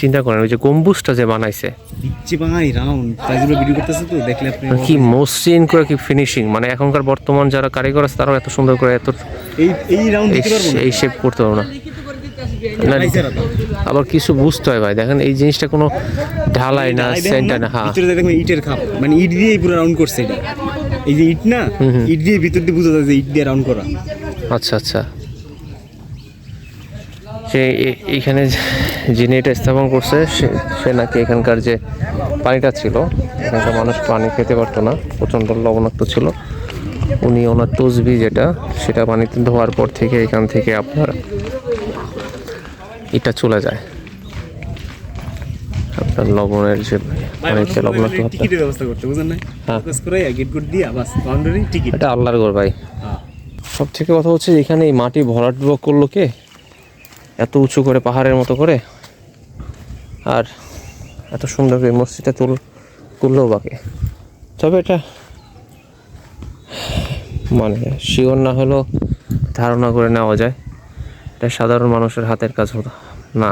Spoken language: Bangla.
চিন্তা করেন ওই যে গম্বুজটা যে বানাইছে। রাউন্ড তাইগুলো ভিডিও করতেছে তো দেখলে আপনি কি মসৃণ করে কি ফিনিশিং মানে এখনকার বর্তমান যারা কারিগর আছে তারাও এত সুন্দর করে এত এই এই রাউন্ড এই দিতে পারব না? এই শেপ করতে পারব না। আবার কিছু বুঝতে হয় ভাই দেখেন এই জিনিসটা কোনো ঢালাই না সেন্টার না? হ্যাঁ। ভিতরে দেখবেন ইটের খাপ মানে ইট দিয়েই পুরো রাউন্ড করছে এটা। এই যে ইট না ইট দিয়ে ভিতর দিয়ে বুঝা যায় যে ইট দিয়ে রাউন্ড করা। আচ্ছা আচ্ছা। এইখানে যে- যিনি এটা স্থাপন করছে সে নাকি এখানকার যে পানিটা ছিল এখানকার মানুষ পানি খেতে পারতো না প্রচণ্ড লবণাক্ত ছিল। উনি ওনার তসবি যেটা সেটা পানিতে ধোয়ার পর থেকে এখান থেকে আপনার এটা চলে যায়। আপনার লবণের যে পানিতে লবণাক্ত টিকিটের ব্যবস্থা করতে বুঝেন না? হ্যাঁ। করে গেট গুড দিয়ে বাস বাউন্ডারি টিকিট। এটা আল্লাহর ঘর ভাই। হ্যাঁ। সব থেকে কথা হচ্ছে এখানে এই মাটি ভরাট করল কে? এত উঁচু করে পাহাড়ের মতো করে? আর এত সুন্দর করে মসজিদটা তুল তুললেও বাকে তবে এটা মানে শিওর না হলেও ধারণা করে নেওয়া যায়। এটা সাধারণ মানুষের হাতের কাজ না।